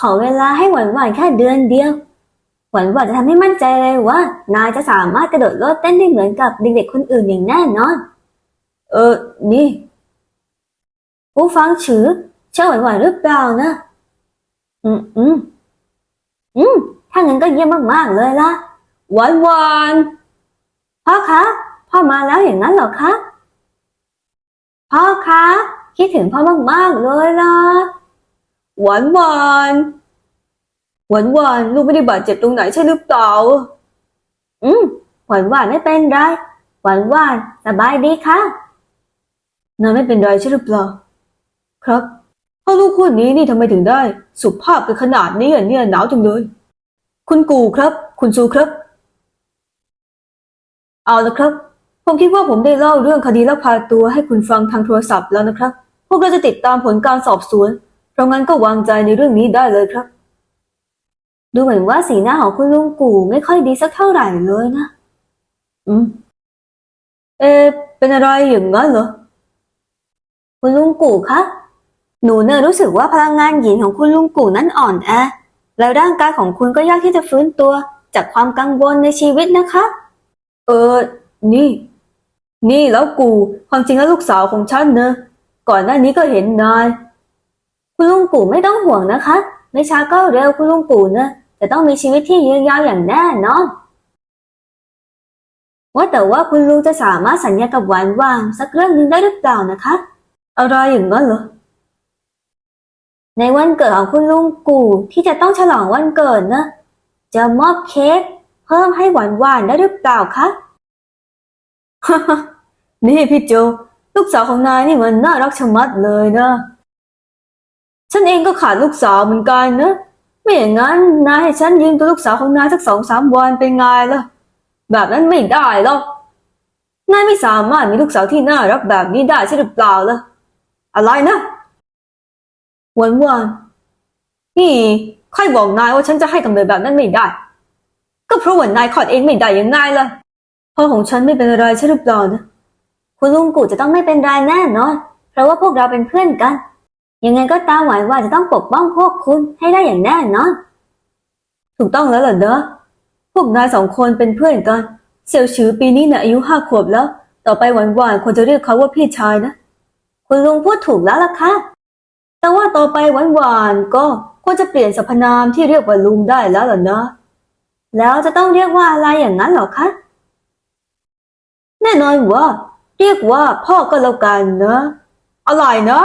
ขอเวลาให้หวานหวานๆแค่เดือนเดียว หวานหวานจะทำให้มั่นใจเลยว่า นายจะสามารถกระโดดโลดเต้นได้เหมือนกับเด็กๆคนอื่นอย่างแน่นอน เออ นี่ผู้ฟังชือเชื่อหวานหวานๆหรือเปล่านะ อืมอืมอืมถ้างั้นก็เยี่ยมมากๆเลยล่ะ หวานหวานๆพ่อคะพ่อมาแล้วอย่างนั้นเหรอคะพ่อคะ คิดถึงพ่อมากๆเลยล่ะ หวานหวานหวานหวานลูกไม่ได้บาดเจ็บตรงไหนใช่หรือเปล่า อืมหวานหวานไม่เป็นไร หวานหวานสบายดีค่ะนายไม่เป็นไรใช่หรือเปล่า ครับพ่อลูกคู่นี้นี่ทำไมถึงได้ สุภาพกันขนาดนี้เนี่ยหนาวจังเลย คุณกูครับ คุณซูครับ เอาละครับ ผมคิดว่าผมได้เล่าเรื่องคดีลักพาตัวให้คุณฟังทางโทรศัพท์แล้วนะครับ พวกเราจะติดตามผลการสอบสวน ราะงั้นก็วางใจในเรื่องนี้ได้เลยครับ ดูเหมือนว่าสีหน้าของคุณลุงกู่ไม่ค่อยดีสักเท่าไหร่เลยนะ อืม เอ เป็นอะไรอย่างนั้นเหรอ คุณลุงกู่คะ หนูเนี่ยรู้สึกว่าพลังงานหยินของคุณลุงกู่นั้นอ่อนแอ แล้วร่างกายของคุณก็ยากที่จะฟื้นตัวจากความกังวลในชีวิตนะคะ เออ นี่ นี่แล้วกู ความจริงแล้วลูกสาวของฉันเนอะ ก่อนหน้านี้ก็เห็นนาย คุณลุงปู่ไม่ต้องห่วงนะคะ ไม่ช้าก็เร็วคุณลุงปู่เนอะจะต้องมีชีวิตที่ยืนยาวอย่างแน่นอน ว่าแต่ว่าคุณลุงจะสามารถสัญญากับหวานวางสักเรื่องหนึ่งได้หรือเปล่านะคะอะไรอย่างนั้นเหรอในวันเกิดของคุณลุงกู่ที่จะต้องฉลองวันเกิดนะ จะมอบเค้กเพิ่มให้หวานหวานได้หรือเปล่าคะ นี่พี่โจ ลูกสาวของนายนี่มันน่ารักชะมัดเลยนะ ฉันเองก็ขาดลูกสาวเหมือนกันนะไม่อย่างนั้นนายให้ฉันยืมตัวลูกสาวของนายสักสองสามวันเป็นไงล่ะ แบบนั้นไม่ได้หรอกนายไม่สามารถมีลูกสาวที่น่ารักแบบนี้ได้ใช่หรือเปล่าล่ะ อะไรนะหวานหวานนี่ใครบอกนายว่าฉันจะให้กำเนิดแบบนั้นไม่ได้ ก็เพราะว่านายคลอดเองไม่ได้ยังไงล่ะพ่อของฉันไม่เป็นอะไรใช่หรือเปล่านะคุณลุงกูจะต้องไม่เป็นไรแน่นอนเพราะว่าพวกเราเป็นเพื่อนกัน ยังไงก็ตาหวานว่าจะต้องปกป้องพวกคุณให้ได้อย่างแน่นอน ถูกต้องแล้วเหรอเนอะพวกนายสองคนเป็นเพื่อนกันเซียวฉือปีนี้เนี่ยอายุห้าขวบแล้ว ต่อไปหวานหวานควรจะเรียกเขาว่าพี่ชายนะ คุณลุงพูดถูกแล้วล่ะค่ะ แต่ว่าต่อไปหวานหวานก็ควรจะเปลี่ยนสรรพนามที่เรียกว่าลุงได้แล้วเหรอเนอะแล้วจะต้องเรียกว่าอะไรอย่างนั้นเหรอคะ แน่นอนว่า เรียกว่าพ่อก็แล้วกันนะอะไรนะ